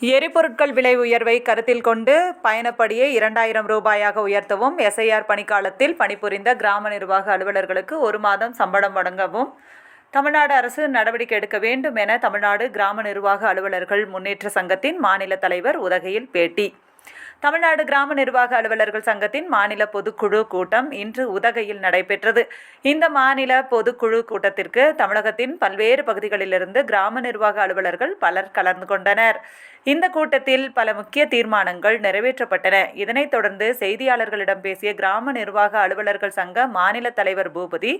எரிபொருட்கள் விலை உயர்வை கருத்தில் கொண்டு பயணப்படியை இரண்டாயிரம் ரூபாயாக உயர்த்தவும் எஸ்ஐஆர் பணிக்காலத்தில் பணிபுரிந்த கிராம நிர்வாக அலுவலர்களுக்கு ஒரு மாதம் சம்பளம் வழங்கவும் தமிழ்நாடு அரசு நடவடிக்கை எடுக்க வேண்டும் என தமிழ்நாடு கிராம நிர்வாக அலுவலர்கள் முன்னேற்ற சங்கத்தின் மாநில தலைவர் உதகையில் பேட்டி. தமிழ்நாடு கிராம நிர்வாக அலுவலர்கள் சங்கத்தின் மாநில பொதுக்குழு கூட்டம் இன்று உதகையில் நடைபெற்றது. இந்த மாநில பொதுக்குழு கூட்டத்திற்கு தமிழகத்தின் பல்வேறு பகுதிகளிலிருந்து கிராம நிர்வாக அலுவலர்கள் பலர் கலந்து கொண்டனர். இந்த கூட்டத்தில் பல முக்கிய தீர்மானங்கள் நிறைவேற்றப்பட்டன. இதனைத் தொடர்ந்து செய்தியாளர்களிடம் பேசிய கிராம நிர்வாக அலுவலர்கள் சங்க மாநில தலைவர் பூபதி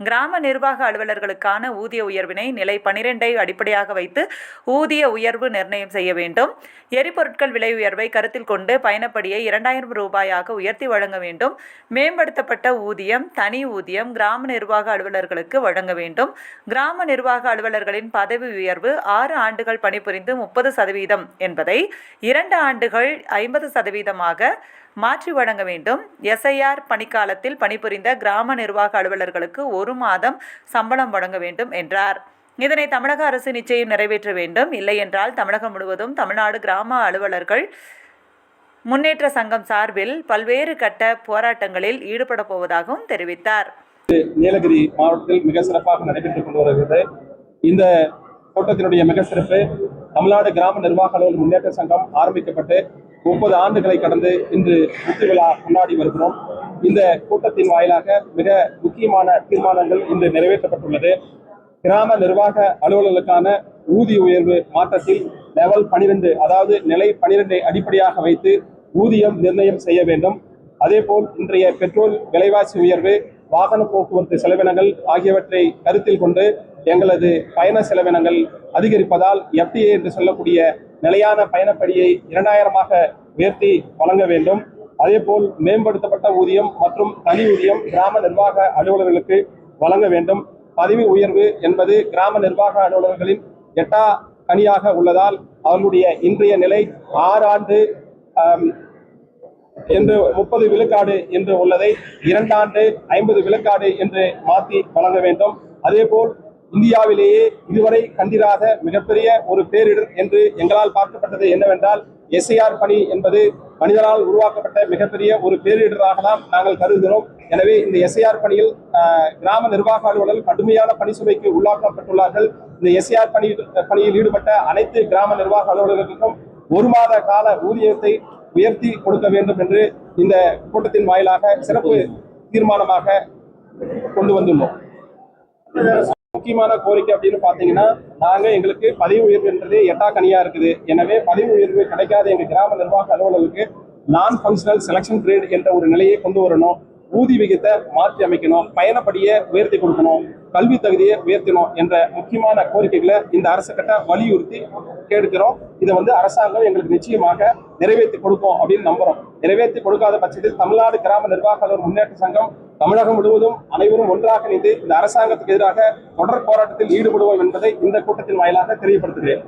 கிராம நிர்வாக அலுவலர்களுக்கான ஊதிய உயர்வினை நிலை பனிரெண்டை அடிப்படையாக வைத்து ஊதிய உயர்வு நிர்ணயம் செய்ய வேண்டும். எரிபொருட்கள் விலை உயர்வை கருத்தில் கொண்டு பயணப்படியை இரண்டாயிரம் ரூபாயாக உயர்த்தி வழங்க வேண்டும். மேம்படுத்தப்பட்ட ஊதியம் தனி ஊதியம் கிராம நிர்வாக அலுவலர்களுக்கு வழங்க வேண்டும். கிராம நிர்வாக அலுவலர்களின் பதவி உயர்வு ஆறு ஆண்டுகள் பணிபுரிந்து முப்பது சதவீதம் என்பதை இரண்டு ஆண்டுகள் ஐம்பது சதவீதமாக மாற்றி வழங்க வேண்டும். எஸ்ஐஆர் பணிக்காலத்தில் பணிபுரிந்த கிராம நிர்வாக அலுவலர்களுக்கு ஒரு மாதம் சம்பளம் வழங்க வேண்டும் என்றார். இதனை தமிழக அரசு நிச்சயம் நிறைவேற்ற வேண்டும். இல்லையென்றால் தமிழகம் முழுவதும் தமிழ்நாடு கிராம அலுவலர்கள் முன்னேற்ற சங்கம் சார்பில் பல்வேறு கட்ட போராட்டங்களில் ஈடுபட போவதாகவும் தெரிவித்தார். நீலகிரி மாவட்டத்தில் மிக சிறப்பாக நடைபெற்றுக் கொண்டு வருகிறது. இந்த கூட்டத்தினுடைய மிக சிறப்பு தமிழ்நாடு கிராம நிர்வாக அலுவலர் முன்னேற்ற சங்கம் ஆரம்பிக்கப்பட்டு முப்பது ஆண்டுகளை கடந்து இன்று முத்து விழா கொண்டாடி வருகிறோம். இந்த கூட்டத்தின் வாயிலாக மிக முக்கியமான தீர்மானங்கள் இன்று நிறைவேற்றப்பட்டுள்ளது. கிராம நிர்வாக அலுவலர்களுக்கான ஊதிய உயர்வு மாற்றத்தில் லெவல் பனிரெண்டு அதாவது நிலை பனிரெண்டை அடிப்படையாக வைத்து ஊதியம் நிர்ணயம் செய்ய வேண்டும். அதேபோல் இன்றைய பெட்ரோல் விலைவாசி உயர்வு வாகன போக்குவரத்து செலவினங்கள் ஆகியவற்றை கருத்தில் கொண்டு எங்களது பயண செலவினங்கள் அதிகரிப்பதால் எஃப்டிஏ என்று சொல்லக்கூடிய நிலையான பயணப்படியை இரண்டாயிரமாக உயர்த்தி வழங்க வேண்டும். அதேபோல் மேம்படுத்தப்பட்ட ஊதியம் மற்றும் தனி ஊதியம் கிராம நிர்வாக அலுவலர்களுக்கு வழங்க வேண்டும். பதவி உயர்வு என்பது கிராம நிர்வாக அலுவலர்களின் எட்டா கனியாக உள்ளதால் அவர்களுடைய இன்றைய நிலை ஆறு ஆண்டு என்று முப்பது விழுக்காடு என்று உள்ளதை இரண்டாண்டு ஐம்பது விழுக்காடு என்று மாற்றி வழங்க வேண்டும். அதேபோல் இந்தியாவிலேயே இதுவரை கண்டிராத மிகப்பெரிய ஒரு பேரிடர் என்று எங்களால் பார்க்கப்பட்டது என்னவென்றால் எஸ்ஐஆர் பணி என்பது மனிதனால் உருவாக்கப்பட்ட மிகப்பெரிய ஒரு பேரிடராக தான் நாங்கள் கருதுகிறோம். எனவே இந்த எஸ்ஐஆர் பணியில் கிராம நிர்வாக அலுவலர்கள் கடுமையான பணி சுமைக்கு உள்ளாக்கப்பட்டுள்ளார்கள். இந்த எஸ்ஐஆர் பணி பணியில் ஈடுபட்ட அனைத்து கிராம நிர்வாக அலுவலர்களுக்கும் ஒரு மாத கால ஊதியத்தை உயர்த்தி கொடுக்க வேண்டும் என்று இந்த கூட்டத்தின் வாயிலாக சிறப்பு தீர்மானமாக கொண்டு வந்துள்ளோம். முக்கியமான கோரிக்கை அப்படின்னு பார்த்தீங்கன்னா நாங்கள் எங்களுக்கு பதவி உயர்வுன்றது எட்டா கனியாக இருக்குது. எனவே பதவி உயர்வு கிடைக்காத எங்கள் கிராம நிர்வாக அலுவலகத்துக்கு நான் ஃபங்க்ஷனல் செலக்ஷன் கிரேட் என்ற ஒரு நிலையை கொண்டு வரணும். ஊதி விகிதத்தை மாற்றி அமைக்கணும் பயணப்படியை உயர்த்தி கொடுக்கணும் கல்வி தகுதியை உயர்த்தணும் என்ற முக்கியமான கோரிக்கைகளை இந்த அரசு கிட்ட வலியுறுத்தி கேட்கிறோம். இதை வந்து அரசாங்கம் எங்களுக்கு நிச்சயமாக நிறைவேற்றி கொடுக்கும் அப்படின்னு நம்புறோம். நிறைவேற்றி கொடுக்காத பட்சத்தில் தமிழ்நாடு கிராம நிர்வாக முன்னேற்ற சங்கம் தமிழகம் முழுவதும் அனைவரும் ஒன்றாக இணைந்து இந்த அரசாங்கத்துக்கு எதிராக தொடர் போராட்டத்தில் ஈடுபடுவோம் என்பதை இந்த கூட்டத்தின் வாயிலாக தெரியப்படுத்துகிறேன்.